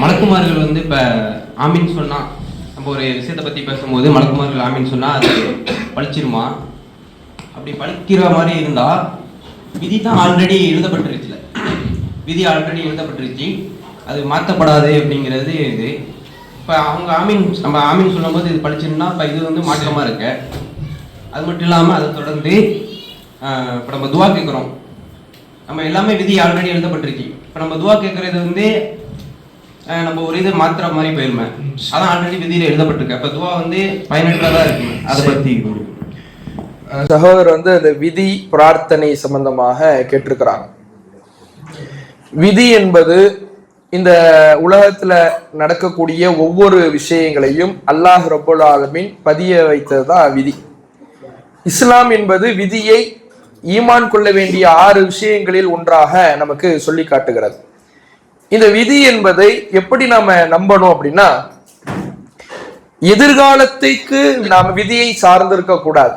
மலக்குமார்கள் வந்து இப்போ ஆமீன் சொன்னா நம்ம ஒரு விஷயத்தை பற்றி பேசும்போது மலக்குமார்கள் ஆமீன் சொன்னா அது பழிச்சிருமா? அப்படி பழிக்கிற மாதிரி இருந்தா விதி தான் ஆல்ரெடி எழுதப்பட்டிருச்சுல. விதி ஆல்ரெடி எழுதப்பட்டிருச்சு. அது மாற்றப்படாது அப்படிங்கிறது இது. இப்போ அவங்க ஆமீன் நம்ம ஆமீன் சொல்லும்போது இது பழிச்சிருந்தா இப்போ இது வந்து மாற்றமாக இருக்கு. அது மட்டும் இல்லாமல் அதை தொடர்ந்து இப்போ நம்ம துவா கேட்குறோம் நம்ம எல்லாமே விதி ஆல்ரெடி எழுதப்பட்டிருக்கு இப்போ நம்ம துவா கேட்கறது வந்து நம்ம ஒரு இது மாத்திர மாதிரி போயிருமே. அதான் ஆல்ரெடி விதியில எழுதப்பட்டிருக்கு. அப்போ துவா வந்து பயனற்றதா இருக்கு அதை பத்தி சகோதரர் வந்து அந்த விதி பிரார்த்தனை சம்பந்தமாக கேட்டிருக்கிறாங்க. விதி என்பது இந்த உலகத்துல நடக்கக்கூடிய ஒவ்வொரு விஷயங்களையும் அல்லாஹ் ரபுல் ஆலமீன் பதிய வைத்தது தான் விதி. இஸ்லாம் என்பது விதியை ஈமான் கொள்ள வேண்டிய ஆறு விஷயங்களில் ஒன்றாக நமக்கு சொல்லி காட்டுகிறது. இந்த விதி என்பதை எப்படி நாம நம்பணும் அப்படின்னா எதிர்காலத்துக்கு நாம் விதியை சார்ந்திருக்க கூடாது.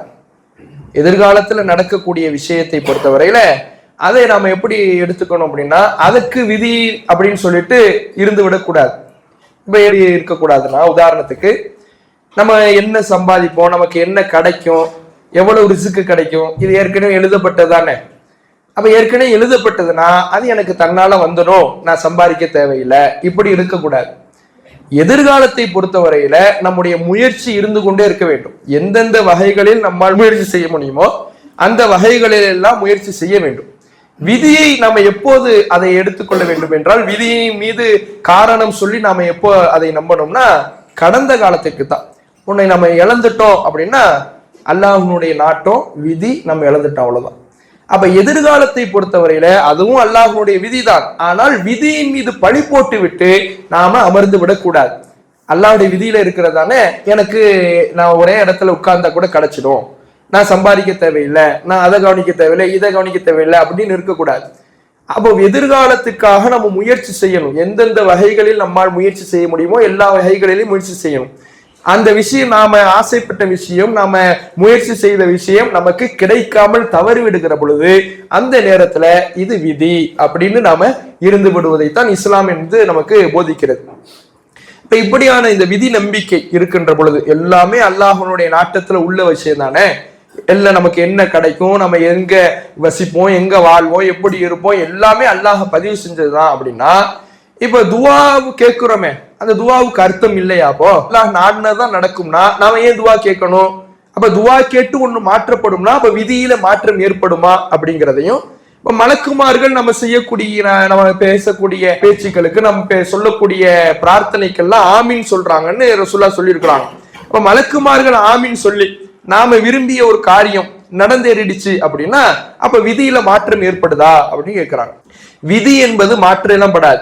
எதிர்காலத்துல நடக்கக்கூடிய விஷயத்தை பொறுத்தவரையில அதை நாம எப்படி எடுத்துக்கணும் அப்படின்னா அதுக்கு விதி அப்படின்னு சொல்லிட்டு இருந்து விடக்கூடாது இப்ப எப்படி இருக்கக்கூடாதுன்னா உதாரணத்துக்கு நம்ம என்ன சம்பாதிப்போம் நமக்கு என்ன கிடைக்கும் எவ்வளவு ரிசுக்கு கிடைக்கும்? இது ஏற்கனவே எழுதப்பட்டது தானே அப்ப ஏற்கனவே எழுதப்பட்டதுன்னா அது எனக்கு தன்னால வந்துடும் நான் சம்பாதிக்க தேவையில்லை. இப்படி இருக்கக்கூடாது. எதிர்காலத்தை பொறுத்தவரையில நம்முடைய முயற்சி இருந்து கொண்டே இருக்க வேண்டும். எந்தெந்த வகைகளில் நம்மால் முயற்சி செய்ய முடியுமோ அந்த வகைகளில் எல்லாம் முயற்சி செய்ய வேண்டும். விதியை நாம எப்போது அதை எடுத்துக்கொள்ள வேண்டும் என்றால் விதியின் மீது காரணம் சொல்லி நாம எப்போ அதை நம்பணும்னா கடந்த காலத்துக்கு தான் உன்னை நம்ம இழந்துட்டோம் அப்படின்னா அல்லாஹினுடைய நாட்டம் விதி நம்ம இழந்துட்டோம் அவ்வளவுதான். அப்ப எதிர்காலத்தை பொறுத்தவரையில அதுவும் அல்லாஹ்வுடைய விதிதான். ஆனால் விதியின் மீது பழி போட்டு விட்டு நாம அமர்ந்து விடக்கூடாது. அல்லாவுடைய விதியில இருக்கிறதானே எனக்கு நான் ஒரே இடத்துல உட்கார்ந்தா கூட கிடைச்சிடும். நான் சம்பாதிக்க தேவையில்லை. நான் அதை கவனிக்க தேவையில்லை இதை கவனிக்க தேவையில்லை அப்படின்னு இருக்கக்கூடாது. அப்போ எதிர்காலத்துக்காக நம்ம முயற்சி செய்யணும். எந்தெந்த வகைகளில் நம்மால் முயற்சி செய்ய முடியுமோ எல்லா வகைகளிலும் முயற்சி செய்யணும். அந்த விஷயம் நாம ஆசைப்பட்ட விஷயம் நாம முயற்சி செய்த விஷயம் நமக்கு கிடைக்காமல் தவறி விடுகிற பொழுது அந்த நேரத்துல இது விதி அப்படின்னு நாம இருந்து விடுவதைத்தான் இஸ்லாம் என்று நமக்கு போதிக்கிறது. இப்ப இப்படியான இந்த விதி நம்பிக்கை இருக்கின்ற பொழுது எல்லாமே அல்லாஹனுடைய நாட்டத்துல உள்ள விஷயம் தானே? எல்லாம் நமக்கு என்ன கிடைக்கும்? நம்ம எங்க வசிப்போம்? எங்க வாழ்வோம்? எப்படி இருப்போம்? எல்லாமே அல்லாஹ பதிவு செஞ்சதுதான் அப்படின்னா இப்ப துவா கேட்கிறோமே அந்த துவாவுக்கு அர்த்தம் இல்லையா அப்போ? அல்லாஹ் நாடினதான் நடக்கும்னா நாம ஏன் துவா கேட்கணும்? அப்ப துவா கேட்டு ஒண்ணு மாற்றப்படும்னா அப்ப விதியில மாற்றம் ஏற்படுமா அப்படிங்கிறதையும் இப்ப மலக்குமார்கள் நம்ம செய்யக்கூடிய நம்ம பேசக்கூடிய பேச்சுக்களுக்கு நம்ம பே- சொல்லக்கூடிய பிரார்த்தனைக்கெல்லாம் ஆமீன் சொல்றாங்கன்னு ரசுல்லா சொல்லியிருக்கிறாங்க. இப்போ மலக்குமார்கள் ஆமீன் சொல்லி நாம விரும்பிய ஒரு காரியம் நடந்தேறிடுச்சு அப்படின்னா அப்ப விதியில மாற்றம் ஏற்படுதா அப்படின்னு கேட்கிறாங்க. விதி என்பது மாற்றலாம் படாது.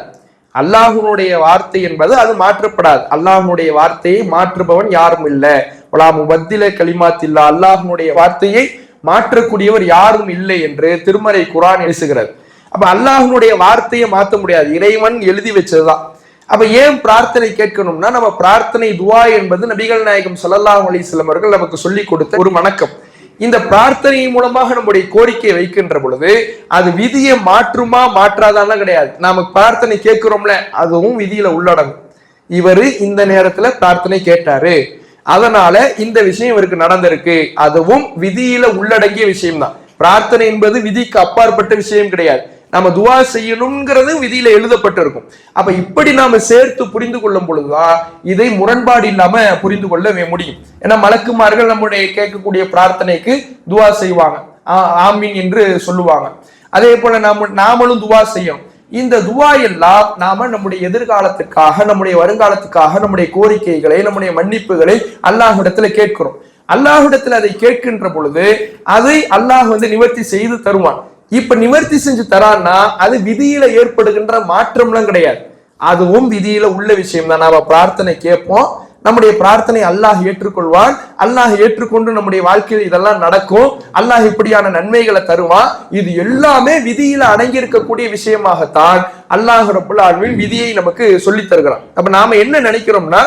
அல்லாஹுனுடைய வார்த்தை என்பது அது மாற்றப்படாது. அல்லாஹுடைய வார்த்தையை மாற்றுபவன் யாரும் இல்லை. வலா முபத்தில கலிமாத்தில்லா அல்லாஹுனுடைய வார்த்தையை மாற்றக்கூடியவர் யாரும் இல்லை என்று திருமறை குரான் எழுசுகிறது. அப்ப அல்லாஹுனுடைய வார்த்தையை மாற்ற முடியாது. இறைவன் எழுதி வச்சதுதான். அப்ப ஏன் பிரார்த்தனை கேட்கணும்னா நம்ம பிரார்த்தனை துவா என்பது நபிகள் நாயகம் சல்லாஹ் அலிஸ்லம் அவர்கள் நமக்கு சொல்லி கொடுத்த ஒரு வணக்கம். இந்த பிரார்த்தனை மூலமாக நம்முடைய கோரிக்கையை வைக்கின்ற பொழுது அது விதியை மாற்றுமா மாற்றாதான்னா கிடையாது. நாம பிரார்த்தனை கேட்கிறோம்ல அதுவும் விதியில உள்ளடங்கும். இவரு இந்த நேரத்துல பிரார்த்தனை கேட்டாரு. அதனால இந்த விஷயம் இவருக்கு நடந்திருக்கு. அதுவும் விதியில உள்ளடங்கிய விஷயம்தான். பிரார்த்தனை என்பது விதிக்கு அப்பாற்பட்ட விஷயம் கிடையாது. நம்ம துவா செய்யணுங்கிறது விதியில எழுதப்பட்டிருக்கும். அப்ப இப்படி நாம சேர்த்து புரிந்து கொள்ளும் பொழுதுதான் இதை முரண்பாடு இல்லாம புரிந்து கொள்ள முடியும். ஏன்னா மலக்குமார்கள் நம்முடைய கேட்கக்கூடிய பிரார்த்தனைக்கு துவா செய்வாங்க. ஆ- ஆமீன் என்று சொல்லுவாங்க. அதே போல நாம நாமளும் துவா செய்யும் இந்த துவா எல்லாம் நாம நம்முடைய எதிர்காலத்துக்காக நம்முடைய வருங்காலத்துக்காக நம்முடைய கோரிக்கைகளை நம்முடைய மன்னிப்புகளை அல்லாஹிடத்துல கேட்கிறோம். அல்லாஹிடத்துல அதை கேட்கின்ற பொழுது அதை அல்லாஹ் வந்து நிவர்த்தி செய்து தருவான். இப்ப நிவர்த்தி செஞ்சு தரான்னா அது விதியில ஏற்படுகின்ற மாற்றம்லாம் கிடையாது. அதுவும் விதியில உள்ள விஷயம் தான் நாம பிரார்த்தனை கேட்போம். நம்முடைய பிரார்த்தனை அல்லாஹ் ஏற்றுக்கொள்வான். அல்லாஹ் ஏற்றுக்கொண்டு நம்முடைய வாழ்க்கையில் இதெல்லாம் நடக்கும். அல்லாஹ் இப்படியான நன்மைகளை தருவான். இது எல்லாமே விதியில அடங்கி இருக்கக்கூடிய விஷயமாகத்தான் அல்லாஹ் ரப்புல் விதியை நமக்கு சொல்லித் தருகிறான். அப்ப நாம என்ன நினைக்கிறோம்னா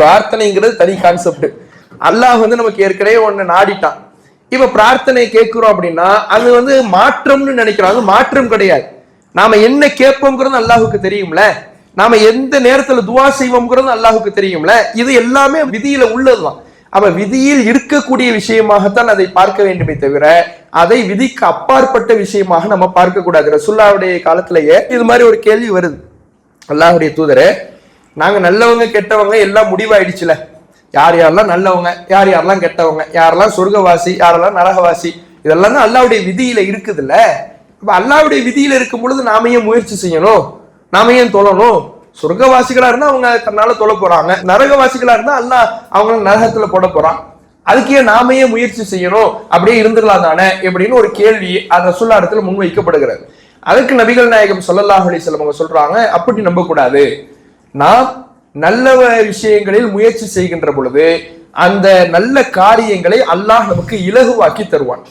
பிரார்த்தனைங்கிறது தனி கான்செப்ட் அல்லாஹ் வந்து நமக்கு ஏற்கனவே ஒன்னு நாடிட்டான். இப்ப பிரார்த்தனை கேட்கிறோம் அப்படின்னா அது வந்து மாற்றம்னு நினைக்கிறோம். அது மாற்றம் கிடையாது. நாம என்ன கேட்போங்கிறது அல்லாஹுக்கு தெரியும்ல. நாம எந்த நேரத்துல துவா செய்வோம்ங்கிறது அல்லாஹுக்கு தெரியும்ல. இது எல்லாமே விதியில உள்ளதுதான். அப்ப விதியில் இருக்கக்கூடிய விஷயமாகத்தான் அதை பார்க்க வேண்டுமே தவிர அதை விதிக்கு அப்பாற்பட்ட விஷயமாக நம்ம பார்க்க கூடாது. ரசுல்லாவுடைய காலத்திலேயே இது மாதிரி ஒரு கேள்வி வருது. அல்லாஹுடைய தூதரே நாங்க நல்லவங்க கெட்டவங்க எல்லாம் முடிவாயிடுச்சுல. யார் யாரெல்லாம் நல்லவங்க யார் யாரெல்லாம் கெட்டவங்க யாரெல்லாம் சொர்க்கவாசி யாரெல்லாம் நரகவாசி இதெல்லாம் தான் அல்லாவுடைய விதியில இருக்குதுல்ல? இப்போ அல்லாவுடைய விதியில இருக்கும் பொழுது நாம ஏன் முயற்சி செய்யணும்? நாம ஏன் தொழணும்? சொர்க்கவாசிகளா இருந்தா அவங்க தன்னால தொழ போறாங்க. நரகவாசிகளா இருந்தா அல்லா அவங்க நரகத்துல போட போறான். அதுக்கே நாமையே முயற்சி செய்யணும்? அப்படியே இருந்துடலாம் தானே எப்படின்னு ஒரு கேள்வி அந்த ரசுல்லா முன்வைக்கப்படுகிறது. அதுக்கு நபிகள் நாயகம் ஸல்லல்லாஹு அலைஹி அவங்க சொல்றாங்க அப்படி நம்பக்கூடாது. நாம் நல்ல விஷயங்களில் முயற்சி செய்கின்ற பொழுது அந்த நல்ல காரியங்களை அல்லாஹ் நமக்கு இலகுவாக்கி தருவான்.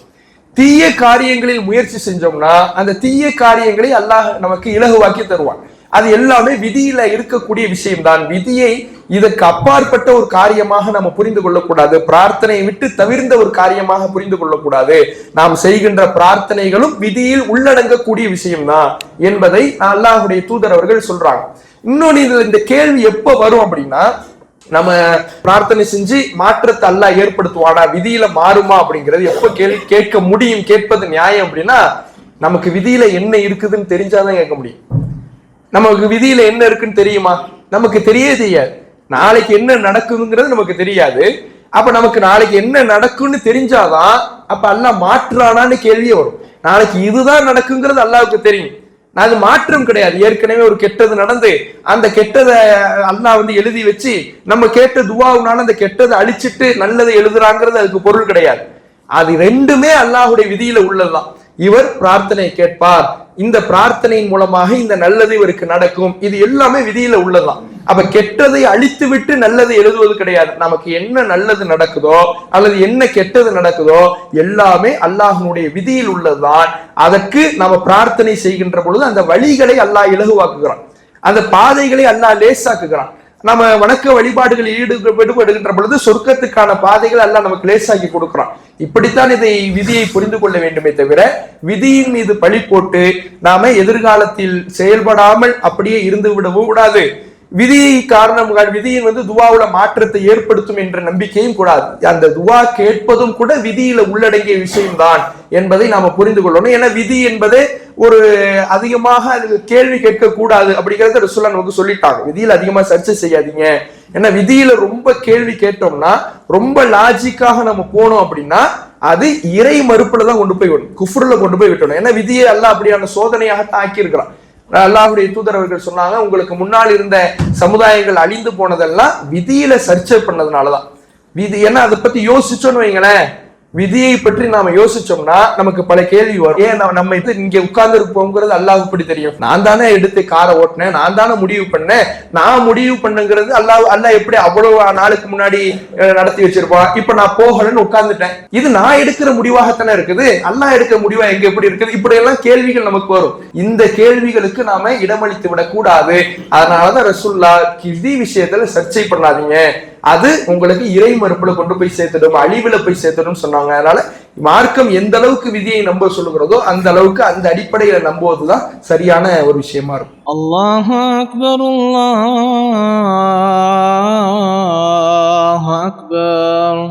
தீய காரியங்களில் முயற்சி செஞ்சோம்னா அந்த தீய காரியங்களை அல்லாஹ் நமக்கு இலகுவாக்கி தருவான். அது எல்லாமே விதியில இருக்கக்கூடிய விஷயம்தான். விதியை இதற்கு அப்பாற்பட்ட ஒரு காரியமாக நம்ம புரிந்து கொள்ளக்கூடாது. பிரார்த்தனையை விட்டு தவிர்ந்த ஒரு காரியமாக புரிந்து கொள்ளக்கூடாது. நாம் செய்கின்ற பிரார்த்தனைகளும் விதியில் உள்ளடங்கக்கூடிய விஷயம்தான் என்பதை அல்லாஹுடைய தூதர் அவர்கள் சொல்றாங்க. இன்னொன்று இதுல இந்த கேள்வி எப்போ வரும் அப்படின்னா நம்ம பிரார்த்தனை செஞ்சு மாற்றத்தை அல்லாஹ் ஏற்படுத்துவானா விதியில மாறுமா அப்படிங்கிறது எப்போ கேள்வி கேட்க முடியும் கேட்பது நியாயம் அப்படின்னா நமக்கு விதியில என்ன இருக்குதுன்னு தெரிஞ்சாதான் கேட்க முடியும். நமக்கு விதியில என்ன இருக்குன்னு தெரியுமா? நமக்கு தெரியவே தெரியாது. நாளைக்கு என்ன நடக்குதுங்கிறது நமக்கு தெரியாது. அப்ப நமக்கு நாளைக்கு என்ன நடக்கும்னு தெரிஞ்சாதான் அப்ப அல்லாஹ் மாற்றுறானான்னு கேள்வியே வரும். நாளைக்கு இதுதான் நடக்குங்கிறது அல்லாவுக்கு தெரியும். அது மாற்றம் கிடையாது. ஏற்கனவே ஒரு கெட்டது நடந்து அந்த கெட்டதை அல்லாஹ் வந்து எழுதி வச்சு நம்ம கேட்ட துவாவுனால அந்த கெட்டதை அழிச்சிட்டு நல்லதை எழுதுறாங்கிறது அதுக்கு பொருள் கிடையாது. அது ரெண்டுமே அல்லாஹுடைய விதியில உள்ளதுதான். இவர் பிரார்த்தனை கேட்பார். இந்த பிரார்த்தனையின் மூலமாக இந்த நல்லது இவருக்கு நடக்கும். இது எல்லாமே விதியில உள்ளதுதான். அப்ப கெட்டதை அழித்து விட்டு நல்லதை எழுதுவது கிடையாது. நமக்கு என்ன நல்லது நடக்குதோ அல்லது என்ன கெட்டது நடக்குதோ எல்லாமே அல்லாஹனுடைய விதியில் உள்ளதுதான். அதற்கு நம்ம பிரார்த்தனை செய்கின்ற பொழுது அந்த வழிகளை அல்லாஹ் இலகுவாக்குகிறான். அந்த பாதைகளை அல்லாஹ் லேசாக்குகிறான். நம்ம வணக்க வழிபாடுகளில் ஈடுபடுகின்ற பொழுது சொர்க்கத்துக்கான பாதைகள் எல்லாம் நமக்கு லேசாக்கி கொடுக்குறான். இப்படித்தான் இதை விதியை புரிந்து கொள்ள வேண்டுமே தவிர விதியின் மீது பழி போட்டு நாம எதிர்காலத்தில் செயல்படாமல் அப்படியே இருந்து விடவும் கூடாது. விதியை காரணம் விதியின் வந்து துவாவுல மாற்றத்தை ஏற்படுத்தும் என்ற நம்பிக்கையும் கூடாது. அந்த துவா கேட்பதும் கூட விதியில உள்ளடங்கிய விஷயம்தான் என்பதை நாம புரிந்து கொள்ளணும். ஏன்னா விதி என்பதே ஒரு அதிகமாக அதுக்கு கேள்வி கேட்க கூடாது அப்படிங்கறத ரசூல்லா நமக்கு சொல்லிட்டாங்க. விதியில அதிகமா சர்ச்சை செய்யாதீங்க. ஏன்னா விதியில ரொம்ப கேள்வி கேட்டோம்னா ரொம்ப லாஜிக்காக நம்ம போனோம் அப்படின்னா அது இறை மறுப்புல தான் கொண்டு போய் விடணும். குஃப்ருல கொண்டு போய் விட்டணும் ஏன்னா விதியை எல்லாம் அப்படியான சோதனையாக தாக்கி இருக்கிறான் அல்லாஹுடைய தூதர் அவர்கள் சொன்னாங்க உங்களுக்கு முன்னால் இருந்த சமுதாயங்கள் அழிந்து போனதெல்லாம் விதியில சர்ச்சை பண்ணதுனாலதான். விதி ஏன்னா அதை பத்தி யோசிச்சோன்னு வைங்களேன். விதியை பற்றி நாம யோசிச்சோம்னா நமக்கு பல கேள்வி வரும். ஏன் நம்ம- இது இங்க உட்கார்ந்து இருப்போங்கிறது அல்லாஹ் இப்படி தெரியும். நான் தானே எடுத்து காரை ஓட்டினேன் நான் தானே முடிவு பண்ணேன் நான் முடிவு பண்ணுங்கிறது அல்லாஹ் அல்லாஹ் எப்படி அவ்வளவு நாளுக்கு முன்னாடி நடத்தி வச்சிருப்பான் இப்ப நான் போகலன்னு உட்கார்ந்துட்டேன். இது நான் எடுக்கிற முடிவாகத்தானே இருக்குது. அல்லாஹ் எடுக்கிற முடிவா எங்க எப்படி இருக்குது? இப்படி எல்லாம் கேள்விகள் நமக்கு வரும். இந்த கேள்விகளுக்கு நாம இடமளித்து விடக்கூடாது. அதனாலதான் ரசுல்லா கிதி விஷயத்துல சர்ச்சை பண்ணாதீங்க. அது உங்களுக்கு இறை மறுப்புல கொண்டு போய் சேர்த்துடும் அழிவுல போய் சேர்த்துடும் சொன்னாங்க. அதனால மார்க்கம் எந்த அளவுக்கு விதியை நம்ப சொல்லுகிறதோ அந்த அளவுக்கு அந்த அடிப்படையில நம்புவதுதான் சரியான ஒரு விஷயமா இருக்கும். அல்லாஹ் அக்பர் அல்லாஹ் அக்பர்.